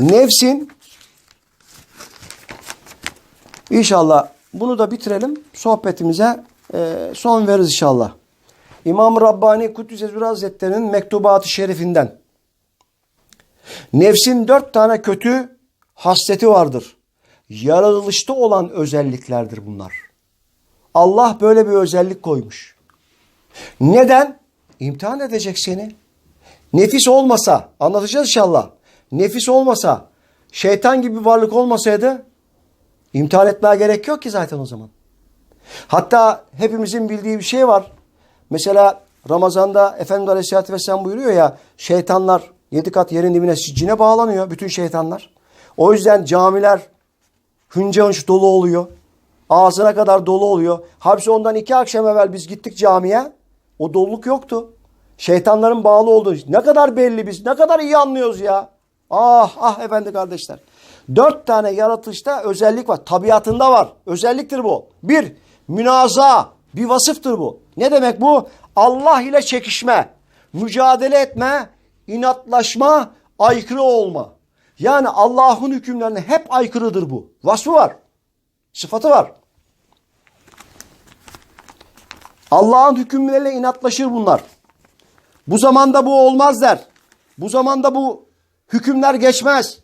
Nefsin İnşallah bunu da bitirelim. Sohbetimize e, son veririz inşallah. İmam Rabbani Kudüs Ezber Hazretleri'nin mektubatı şerifinden. Nefsin dört tane kötü hasleti vardır. Yaratılışta olan özelliklerdir bunlar. Allah böyle bir özellik koymuş. Neden? İmtihan edecek seni. Nefis olmasa, anlatacağız inşallah. Nefis olmasa, şeytan gibi bir varlık olmasaydı imtihan etmeye gerek yok ki zaten o zaman. Hatta hepimizin bildiği bir şey var. Mesela Ramazan'da Efendimiz Aleyhisselatü Vesselam buyuruyor ya şeytanlar yedi kat yerin dibine cine bağlanıyor bütün şeytanlar. O yüzden camiler hınca hınç dolu oluyor. Ağzına kadar dolu oluyor. Halbuki ondan iki akşam evvel biz gittik camiye. O doluluk yoktu. Şeytanların bağlı olduğu. Ne kadar belli biz. Ne kadar iyi anlıyoruz ya. Ah ah efendi kardeşler. Dört tane yaratışta özellik var. Tabiatında var. Özelliktir bu. Bir, münaza. Bir vasıftır bu. Ne demek bu? Allah ile çekişme, mücadele etme, inatlaşma, aykırı olma. Yani Allah'ın hükümlerine hep aykırıdır bu. Vasfı var. Sıfatı var. Allah'ın hükümleriyle inatlaşır bunlar. Bu zamanda bu olmaz der. Bu zamanda bu hükümler geçmez.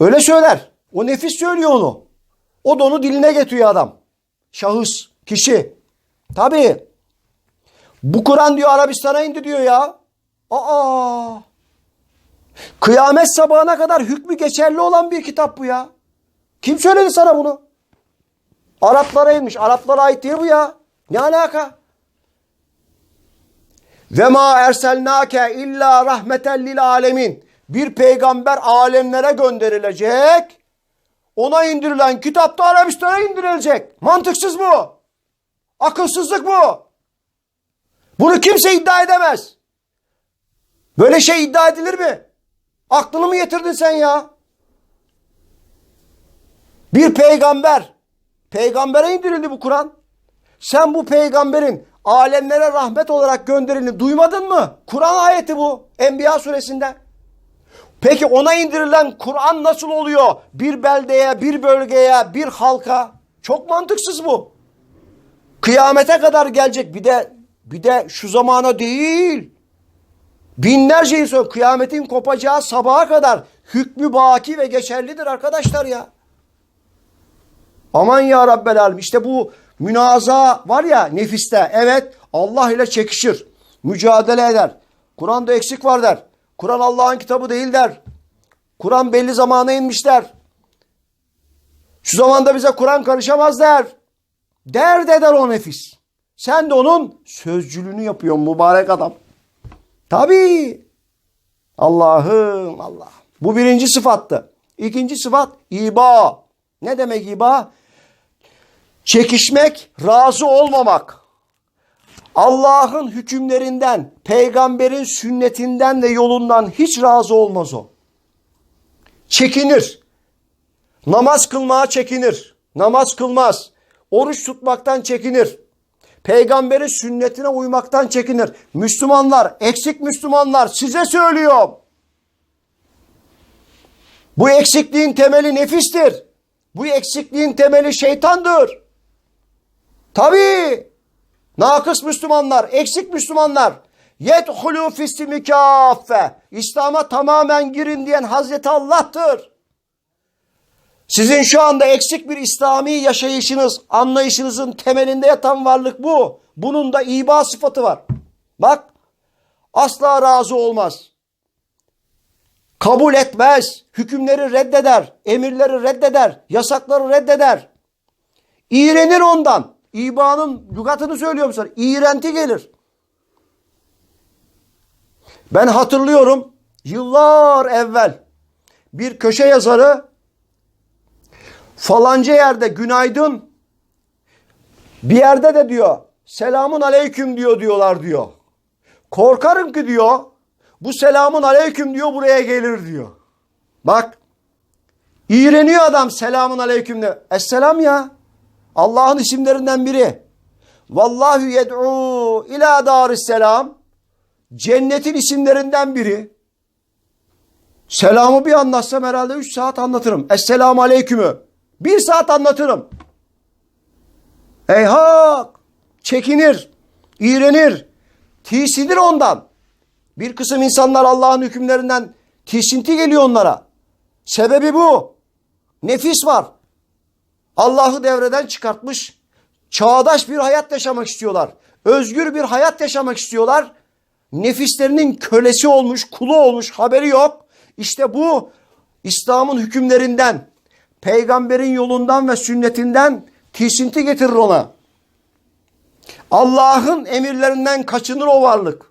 Öyle söyler. O nefis söylüyor onu. O da onu diline getiriyor adam. Şahıs, kişi. Tabii. Bu Kur'an diyor Arabistan'a indi diyor ya. Aa. Kıyamet sabahına kadar hükmü geçerli olan bir kitap bu ya. Kim söyledi sana bunu? Araplara inmiş. Araplara ait değil bu ya. Ne alaka? Ve ma erselnake illa rahmeten lil alemin. Bir peygamber alemlere gönderilecek. Ona indirilen kitap da Arabistan'a indirilecek. Mantıksız bu. Akılsızlık bu. Bunu kimse iddia edemez. Böyle şey iddia edilir mi? Aklını mı getirdin sen ya? Bir peygamber. Peygambere indirildi bu Kur'an. Sen bu peygamberin alemlere rahmet olarak gönderildiğini duymadın mı? Kur'an ayeti bu. Enbiya suresinde. Peki ona indirilen Kur'an nasıl oluyor? Bir beldeye, bir bölgeye, bir halka. Çok mantıksız bu. Kıyamete kadar gelecek. Bir de bir de şu zamana değil. Binlerce yıl sonra kıyametin kopacağı sabaha kadar hükmü baki ve geçerlidir arkadaşlar ya. Aman ya Rabbel Alem. İşte bu münaza var ya nefiste. Evet Allah ile çekişir. Mücadele eder. Kur'an'da eksik var der. Kur'an Allah'ın kitabı değil der. Kur'an belli zamana inmiş der. Şu zamanda bize Kur'an karışamaz der. Der de der o nefis. Sen de onun sözcülüğünü yapıyorsun mübarek adam. Tabii. Allah'ım Allah. Bu birinci sıfattı. İkinci sıfat iba. Ne demek iba? Çekişmek, razı olmamak. Allah'ın hükümlerinden, peygamberin sünnetinden ve yolundan hiç razı olmaz o. Çekinir. Namaz kılmaya çekinir. Namaz kılmaz. Oruç tutmaktan çekinir. Peygamberin sünnetine uymaktan çekinir. Müslümanlar, eksik Müslümanlar size söylüyorum. Bu eksikliğin temeli nefistir. Bu eksikliğin temeli şeytandır. Tabii. Nakıs Müslümanlar, eksik Müslümanlar. Yedhulû fissimi kâffe. İslam'a tamamen girin diyen Hazreti Allah'tır. Sizin şu anda eksik bir İslami yaşayışınız, anlayışınızın temelinde yatan varlık bu. Bunun da iba sıfatı var. Bak, asla razı olmaz. Kabul etmez, hükümleri reddeder, emirleri reddeder, yasakları reddeder. İğrenir ondan. İbanın lügatını söylüyorum sana. İğrenti gelir. Ben hatırlıyorum yıllar evvel bir köşe yazarı falanca yerde günaydın bir yerde de diyor selamun aleyküm diyor diyorlar diyor. Korkarım ki diyor bu selamun aleyküm diyor buraya gelir diyor. Bak iğreniyor adam selamun aleyküm de. Esselam ya. Allah'ın isimlerinden biri. Vallahu yed'u ila daris selam. Cennetin isimlerinden biri. Selamı bir anlatsam herhalde 3 saat anlatırım. Esselamu aleykümü. Bir saat anlatırım. Ey hak! Çekinir, iğrenir, tiksinir ondan. Bir kısım insanlar Allah'ın hükümlerinden tiksinti geliyor onlara. Sebebi bu. Nefis var. Allah'ı devreden çıkartmış. Çağdaş bir hayat yaşamak istiyorlar. Özgür bir hayat yaşamak istiyorlar. Nefislerinin kölesi olmuş, kulu olmuş, haberi yok. İşte bu İslam'ın hükümlerinden, peygamberin yolundan ve sünnetinden tisinti getirir ona. Allah'ın emirlerinden kaçınır o varlık.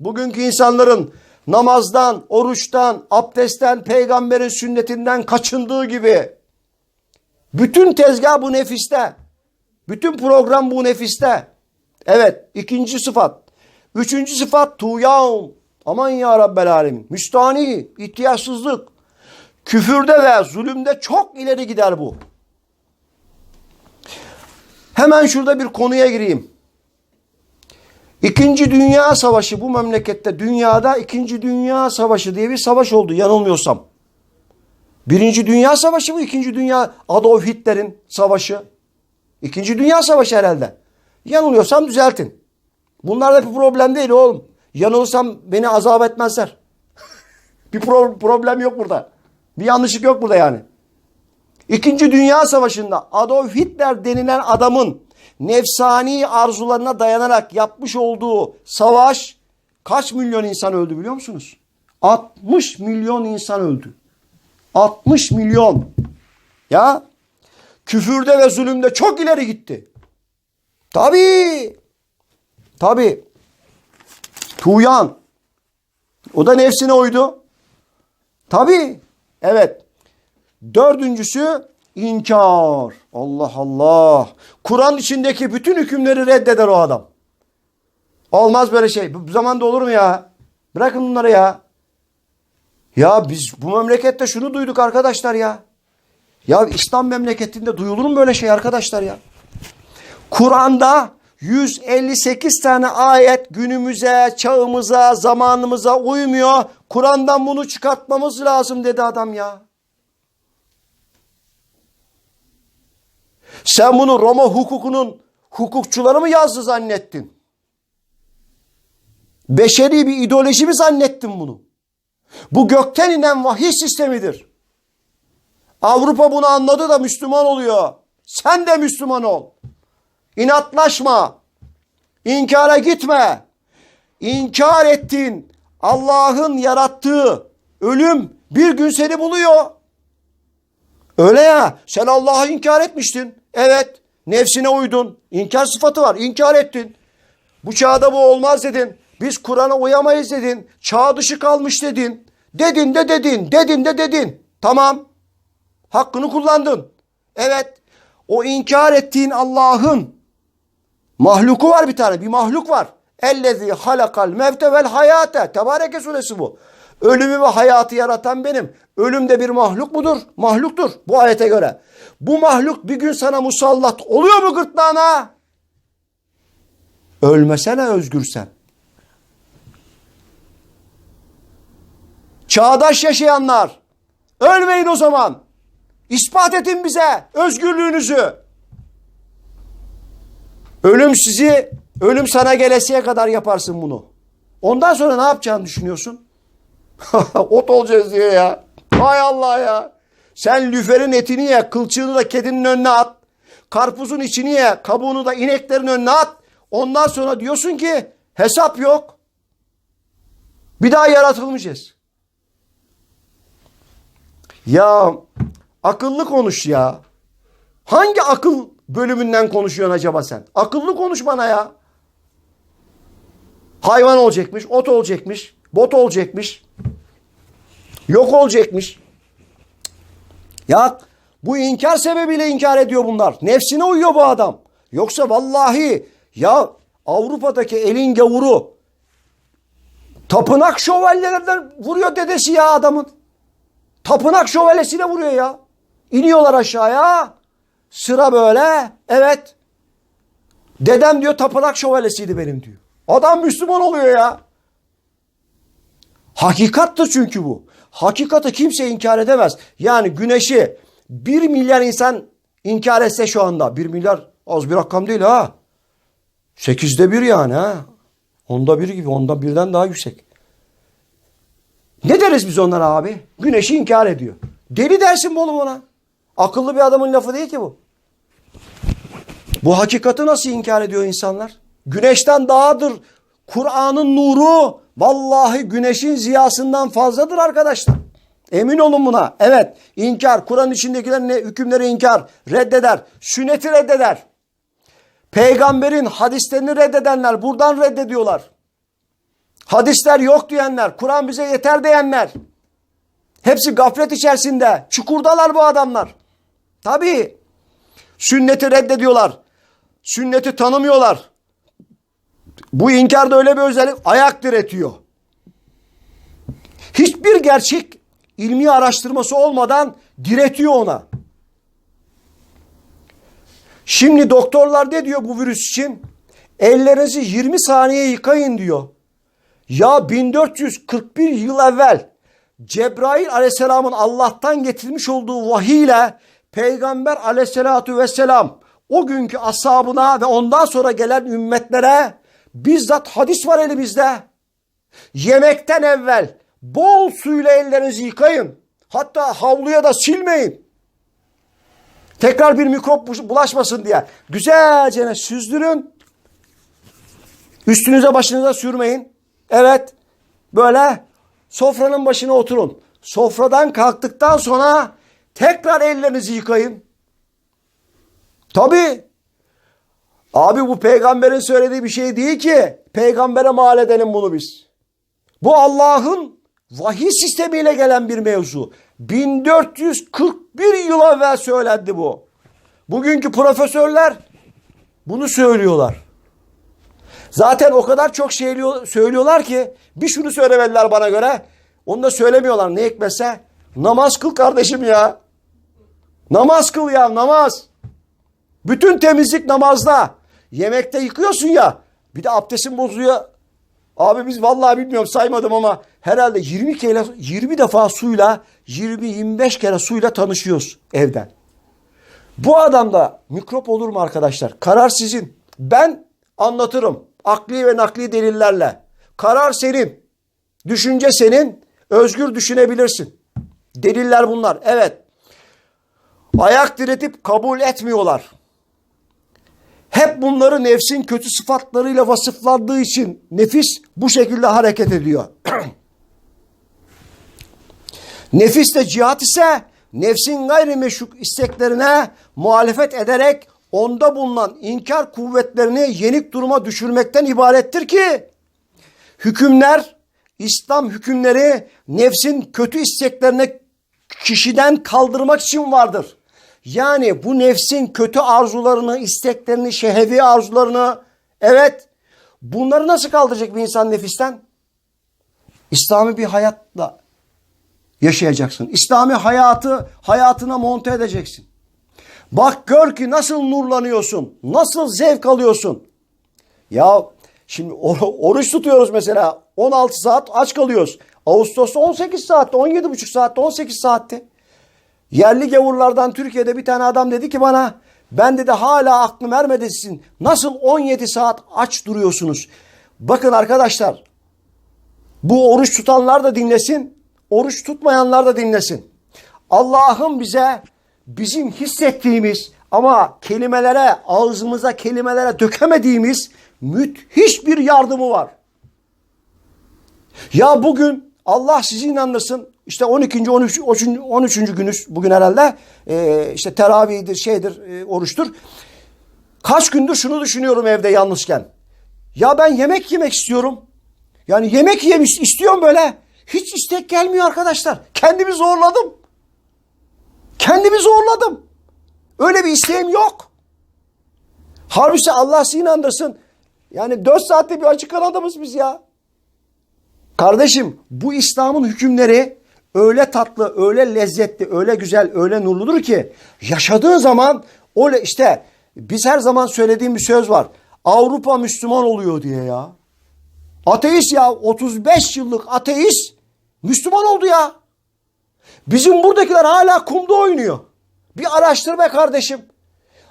Bugünkü insanların namazdan, oruçtan, abdestten, peygamberin sünnetinden kaçındığı gibi bütün tezgah bu nefiste. Bütün program bu nefiste. Evet ikinci sıfat. Üçüncü sıfat tuğyaun. Aman ya Rabbel Alemin. Müstani, ihtiyaçsızlık. Küfürde ve zulümde çok ileri gider bu. Hemen şurada bir konuya gireyim. İkinci Dünya Savaşı bu memlekette dünyada İkinci Dünya Savaşı diye bir savaş oldu yanılmıyorsam. Birinci Dünya Savaşı mı? İkinci Dünya Adolf Hitler'in savaşı. İkinci Dünya Savaşı herhalde. Yanılıyorsam düzeltin. Bunlar da bir problem değil oğlum. Yanılırsam beni azap etmezler. bir pro- problem yok burada. Bir yanlışlık yok burada yani. İkinci Dünya Savaşı'nda Adolf Hitler denilen adamın nefsani arzularına dayanarak yapmış olduğu savaş kaç milyon insan öldü biliyor musunuz? 60 milyon insan öldü. 60 milyon. Ya küfürde ve zulümde çok ileri gitti. Tabii. Tabii. Tuğyan. O da nefsine uydu. Tabii. Evet. Dördüncüsü inkar. Allah Allah. Kur'an içindeki bütün hükümleri reddeder o adam. Olmaz böyle şey. Bu zamanda olur mu ya? Bırakın bunları ya. Ya biz bu memlekette şunu duyduk arkadaşlar ya. Ya İslam memleketinde duyulur mu böyle şey arkadaşlar ya? Kur'an'da 158 tane ayet günümüze, çağımıza, zamanımıza uymuyor. Kur'an'dan bunu çıkartmamız lazım dedi adam ya. Sen bunu Roma hukukunun hukukçuları mı yazdı zannettin? Beşeri bir ideoloji mi zannettin bunu? Bu gökten inen vahiy sistemidir. Avrupa bunu anladı da Müslüman oluyor. Sen de Müslüman ol. İnatlaşma. İnkara gitme. İnkar ettin. Allah'ın yarattığı ölüm bir gün seni buluyor. Öyle ya. Sen Allah'ı inkar etmiştin. Evet. Nefsine uydun. İnkar sıfatı var. İnkar ettin. Bu çağda bu olmaz dedin. Biz Kur'an'a uyamayız dedin. Çağ dışı kalmış dedin. Dedin de dedin. Dedin de dedin. Tamam. Hakkını kullandın. Evet. O inkar ettiğin Allah'ın mahluku var bir tane. Bir mahluk var. Ellezî halakal mevte vel hayate. Tebareke suresi bu. Ölümü ve hayatı yaratan benim. Ölüm de bir mahluk mudur? Mahluktur bu ayete göre. Bu mahluk bir gün sana musallat oluyor mu gırtlağına? Ölmesene özgürsen. Çağdaş yaşayanlar ölmeyin o zaman. İspat edin bize özgürlüğünüzü. Ölüm sizi, ölüm sana gelesiye kadar yaparsın bunu. Ondan sonra ne yapacağını düşünüyorsun? Ot olacağız diyor ya. Hay Allah ya. Sen lüferin etini ye, kılçığını da kedinin önüne at. Karpuzun içini ye, kabuğunu da ineklerin önüne at. Ondan sonra diyorsun ki hesap yok. Bir daha yaratılmayacağız. Ya akıllı konuş ya. Hangi akıl bölümünden konuşuyorsun acaba sen? Akıllı konuş bana ya. Hayvan olacakmış, ot olacakmış, bot olacakmış. Yok olacakmış. Ya bu inkar sebebiyle inkar ediyor bunlar. Nefsine uyuyor bu adam. Yoksa vallahi ya Avrupa'daki elin gavuru tapınak şövalyelerinden vuruyor dedesi ya adamın. Tapınak şövalyesiyle vuruyor ya. İniyorlar aşağıya. Sıra böyle. Evet. Dedem diyor tapınak şövalyesiydi benim diyor. Adam Müslüman oluyor ya. Hakikattır çünkü bu. Hakikati kimse inkar edemez. Yani güneşi bir milyar insan inkar etse şu anda. Bir milyar az bir rakam değil ha. Sekizde bir yani ha. Onda bir gibi onda birden daha yüksek. Ne deriz biz onlara abi? Güneşi inkar ediyor. Deli dersin oğlum ona? Akıllı bir adamın lafı değil ki bu. Bu hakikati nasıl inkar ediyor insanlar? Güneşten dağdır. Kur'an'ın nuru vallahi güneşin ziyasından fazladır arkadaşlar. Emin olun buna. Evet inkar. Kur'an içindekilerin ne? hükümleri inkar. Reddeder. Sünneti reddeder. Peygamberin hadislerini reddedenler buradan reddediyorlar. Hadisler yok diyenler, Kur'an bize yeter diyenler. Hepsi gaflet içerisinde. Çukurdalar bu adamlar. Tabii. Sünneti reddediyorlar. Sünneti tanımıyorlar. Bu inkarda öyle bir özellik ayak diretiyor. Hiçbir gerçek ilmi araştırması olmadan diretiyor ona. Şimdi doktorlar ne diyor bu virüs için? Ellerinizi 20 saniye yıkayın diyor. Ya 1441 yıl evvel Cebrail aleyhisselamın Allah'tan getirmiş olduğu vahiy ile Peygamber aleyhissalatu vesselam o günkü ashabına ve ondan sonra gelen ümmetlere bizzat hadis var elimizde. Yemekten evvel bol suyla ellerinizi yıkayın. Hatta havluya da silmeyin. Tekrar bir mikrop bulaşmasın diye. Güzelce süzdürün. Üstünüze başınıza sürmeyin. Evet. Böyle sofranın başına oturun. Sofradan kalktıktan sonra tekrar ellerinizi yıkayın. Tabi. Abi bu peygamberin söylediği bir şey değil ki. Peygambere mal edelim bunu biz. Bu Allah'ın vahiy sistemiyle gelen bir mevzu. 1441 yıl evvel söylendi bu. Bugünkü profesörler bunu söylüyorlar. Zaten o kadar çok şey söylüyorlar ki bir şunu söylemediler bana göre. Onu da söylemiyorlar ne hikmetse. Namaz kıl kardeşim ya. Namaz kıl ya namaz. Bütün temizlik namazda. Yemekte yıkıyorsun ya. Bir de abdestin bozuyor. Abi biz vallahi bilmiyorum saymadım ama herhalde 20 kere 20 defa suyla 20-25 kere suyla tanışıyoruz evden. Bu adamda mikrop olur mu arkadaşlar? Karar sizin. Ben anlatırım. Akli ve nakli delillerle. Karar senin. Düşünce senin. Özgür düşünebilirsin. Deliller bunlar. Evet. Ayak diretip kabul etmiyorlar. Hep bunları nefsin kötü sıfatlarıyla vasıflandığı için nefis bu şekilde hareket ediyor. nefis de cihat ise nefsin gayrimeşruk isteklerine muhalefet ederek onda bulunan inkar kuvvetlerini yenik duruma düşürmekten ibarettir ki hükümler, İslam hükümleri nefsin kötü isteklerine kişiden kaldırmak için vardır. Yani bu nefsin kötü arzularını, isteklerini, şehevi arzularını evet bunları nasıl kaldıracak bir insan nefisten? İslami bir hayatla yaşayacaksın. İslami hayatı hayatına monte edeceksin. Bak gör ki nasıl nurlanıyorsun. Nasıl zevk alıyorsun. Ya şimdi oruç tutuyoruz mesela. 16 saat aç kalıyoruz. Ağustos'ta 18 saatte, 17,5 saatte, 18 saatte. Yerli gavurlardan Türkiye'de bir tane adam dedi ki bana ben dedi hala aklım ermedi. Nasıl 17 saat aç duruyorsunuz? Bakın arkadaşlar bu oruç tutanlar da dinlesin. Oruç tutmayanlar da dinlesin. Allah'ın bize bizim hissettiğimiz ama kelimelere, ağzımıza kelimelere dökemediğimiz müthiş bir yardımı var. Ya bugün Allah sizi inandırsın. İşte 12. 13. 13. günüz bugün herhalde e, işte teravihdir şeydir e, oruçtur. Kaç gündür şunu düşünüyorum evde yalnızken. Ya ben yemek yemek istiyorum. Yani yemek yemiş istiyorum böyle. Hiç istek gelmiyor arkadaşlar. Kendimi zorladım. Kendimi zorladım. Öyle bir isteğim yok. Halbuki Allah sizi inandırsın. Yani dört saatte bir açık biz ya. Kardeşim bu İslam'ın hükümleri öyle tatlı, öyle lezzetli, öyle güzel, öyle nurludur ki yaşadığın zaman öyle işte biz her zaman söylediğim bir söz var. Avrupa Müslüman oluyor diye ya. Ateist ya 35 yıllık ateist Müslüman oldu ya. Bizim buradakiler hala kumda oynuyor. Bir araştır kardeşim.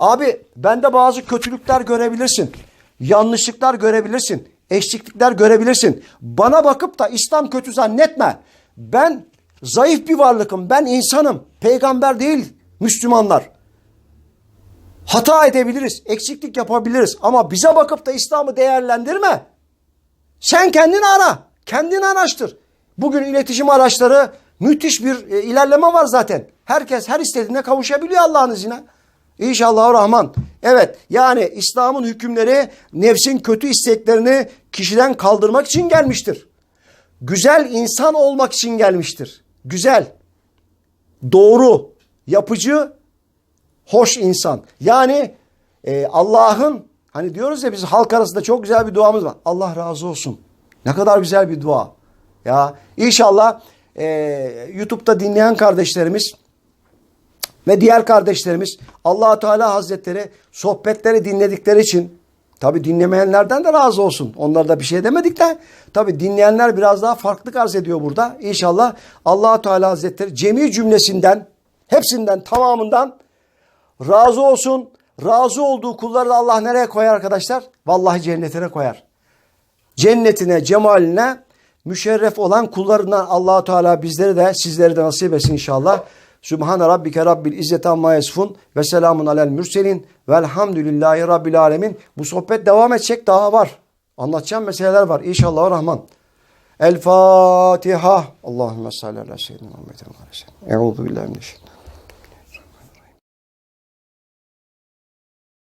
Abi bende bazı kötülükler görebilirsin. Yanlışlıklar görebilirsin. Eksiklikler görebilirsin. Bana bakıp da İslam kötü zannetme. Ben zayıf bir varlıkım. Ben insanım. Peygamber değil Müslümanlar. Hata edebiliriz. Eksiklik yapabiliriz. Ama bize bakıp da İslam'ı değerlendirme. Sen kendini ara. Kendini araştır. Bugün iletişim araçları müthiş bir e, ilerleme var zaten. Herkes her istediğine kavuşabiliyor Allah'ın izniyle. İnşallah Rahman. Evet yani İslam'ın hükümleri nefsin kötü isteklerini kişiden kaldırmak için gelmiştir. Güzel insan olmak için gelmiştir. Güzel, doğru, yapıcı, hoş insan. Yani e, Allah'ın hani diyoruz ya biz halk arasında çok güzel bir duamız var. Allah razı olsun. Ne kadar güzel bir dua. Ya inşallah e, YouTube'da dinleyen kardeşlerimiz ve diğer kardeşlerimiz allah Teala Hazretleri sohbetleri dinledikleri için tabi dinlemeyenlerden de razı olsun. Onlara da bir şey demedik de tabi dinleyenler biraz daha farklı arz ediyor burada. İnşallah allah Teala Hazretleri cemi cümlesinden hepsinden tamamından razı olsun. Razı olduğu kulları da Allah nereye koyar arkadaşlar? Vallahi cennetine koyar. Cennetine, cemaline müşerref olan kullarından allah Teala bizleri de sizleri de nasip etsin inşallah. Sübhane Rabbike Rabbil İzzeti Amma Yasifun ve selamun alel mürselin velhamdülillahi Rabbil Alemin. Bu sohbet devam edecek daha var. Anlatacağım meseleler var İnşallah Rahman. El Fatiha. Allahümme salli ala seyyidina Muhammedin ve aleyhi ve sellem. Euzu billahi.